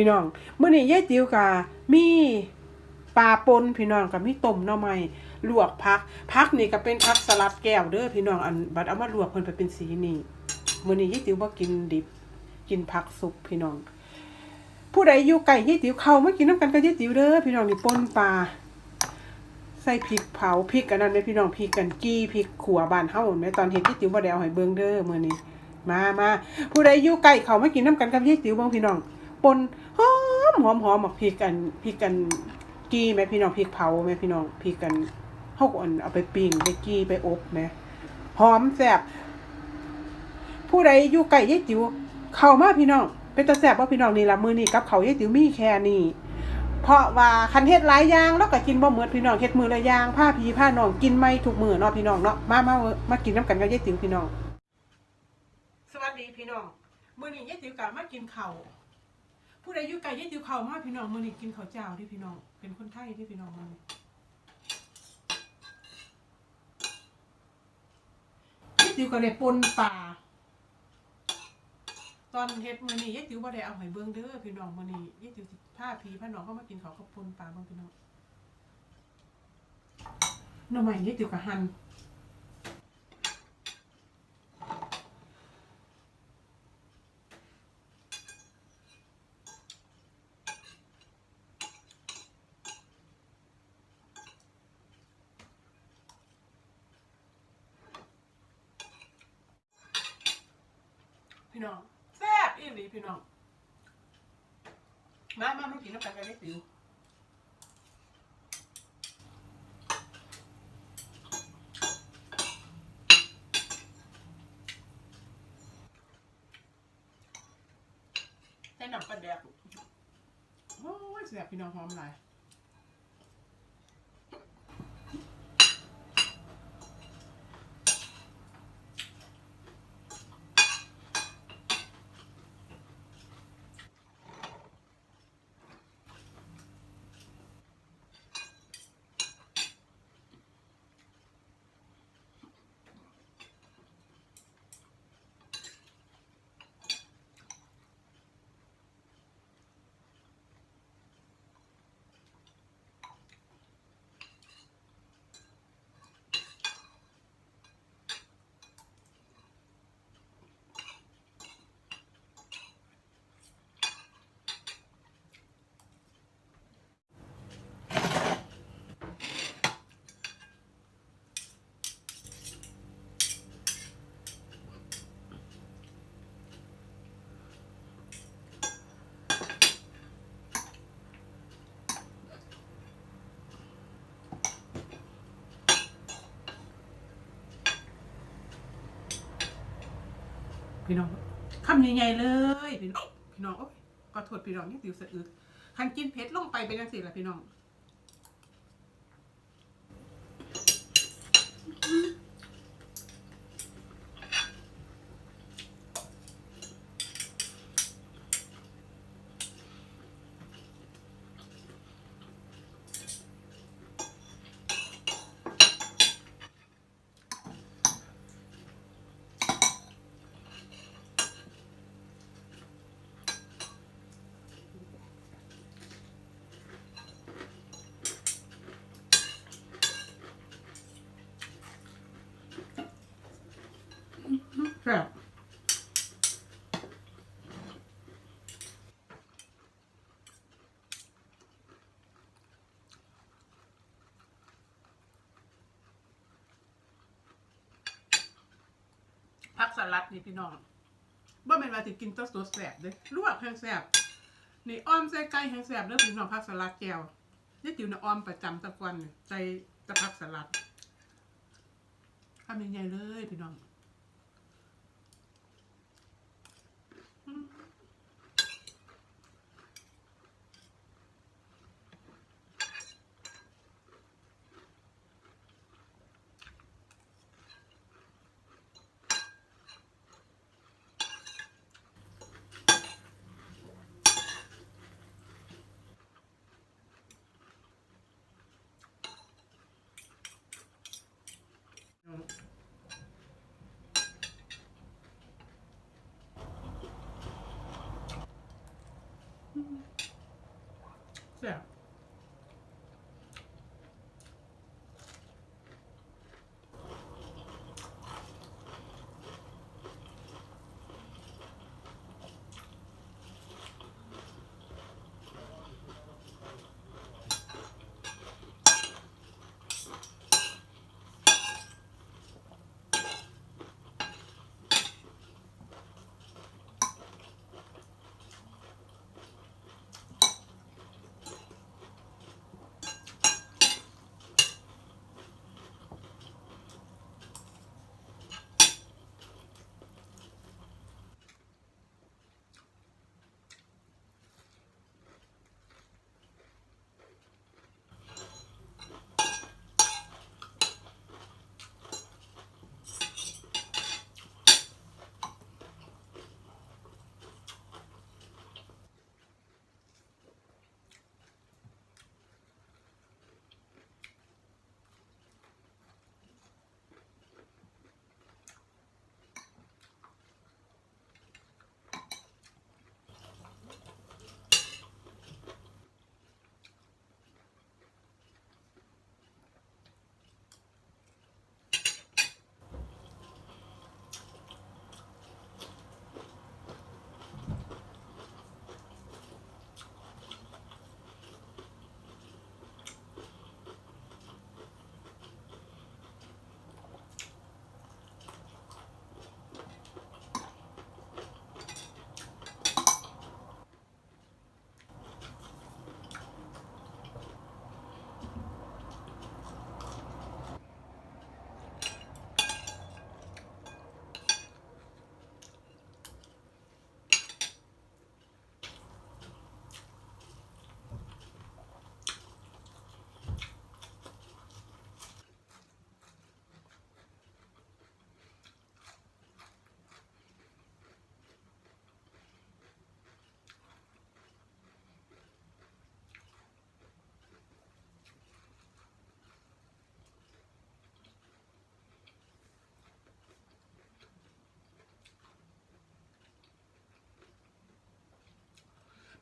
พี่น้องมื้อนี้ยายติ๋วกะมีปลาปนพี่น้องกับมีต้มหน่อไม้ลวกผักผักนี่ก็เป็นผักสลัดแก้วเด้อพี่น้องอันบัดเอามาลวกเพิ่นไปเป็นสีนี่มื้อนี้ยายติ๋วบ่กินดิบ กินผักสุกพี่น้อง ผู้ใดอยู่ไกลยายติ๋วเข้ามากินน้ำกันกับยายติ๋วเด้อพี่น้องนี่ปนปลาใส่พริกเผาพริกอันนั้นแม่พี่น้องพริกกันกี้พริกขัวบ้านเฮาแม่ตอนเฮ็ดยายติ๋วบ่ได้เอาให้เบิ่งเด้อมื้อนี้มามาผู้ใดอยู่ใกล้เขามากินน้ำกันกับยายติ๋วบ้างพี่น้อง ปนหอมหอมหอมหมักพริกกันพริกกันกี้แม่พี่น้องพริกเผาแม่พี่น้องพริกกันเฮาก็อันเอาไปปิ้งไปกี้ไปอบแม่หอมแซ่บผู้ใดอยู่ใกล้ยายติ๋วเข้ามาพี่น้อง เป็นตาแซ่บว่าพี่น้องนี่ละมือนี้กับเขายายติ๋วมีแค่นี้เพราะว่าคันเฮ็ดหลายอย่างแล้วก็กินบ่หมดพี่น้องเฮ็ดมือละอย่างผ้าพีผ้าน้องกินไม่ทุกมือเนาะพี่น้องเนาะมามามากินน้ำกันกับยายติ๋วพี่น้อง สวัสดีพี่น้อง มื้อนี้ยายติ๋วกะมากินข้าว ผู้ใดอยู่ไกลยายติ๋วข้าวมากพี่น้องมื้อนี้กินข้าวเจ้าที่พี่น้อง เป็นคนไทยที่พี่น้องมื้อนี้ยายติวก็ได้ปนปลาตอนเฮ็ดมื้อนี้ยายติวบ่ได้เอาให้เบิ่งเด้อพี่น้องมื้อนี้ยายติวสิพาพี่พาน้องเข้ามากินข้าวกับปนปลาบ้างพี่น้องหน่อไม้ยายติวก็หั่น พี่น้องแซ่บอีหลีพี่น้อง มามามากินน้ำกันกันได้สิวใส่น้ำปลาแดกโอ้ยแซ่บพี่น้องหอมหลาย พี่น้องคำใหญ่ๆเลยพี่น้องพี่น้องโอ๊ยก็โทษพี่น้องนี่ติวสะอึกคันกินเผ็ดลงไปเป็นยังสิล่ะพี่น้อง แซ่บผักสลัดนี่พี่น้องบ่แม่นว่าสิกินตัวสดแซ่บเด้ลวกแห้งแซ่บนี่อ้อมใส่ไก่แห้งแซ่บเด้อพี่น้องผักสลัดแก้วนี่ติ๋วน่ะอ้อมประจำตะกวันใส่ตะผักสลัดทำใหญ่ๆเลยพี่น้อง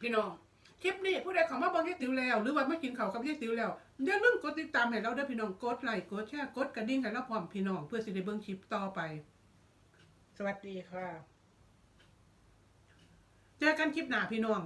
พี่น้องคลิปนี้ผู้ใดเข้ามาบิ่งเยติวแล้ว หรือว่ามากินข้าวกับยายติวแล้วอย่าลืมกดติดตามให้เราด้อพี่น้องกดไลค์กดแชร์กดกระดิ่งให้เราพร้อมพี่น้องเพื่อสิได้เบิ่งคลิปต่อไป สวัสดีค่ะ เจอกันคลิปหน้าพี่น้อง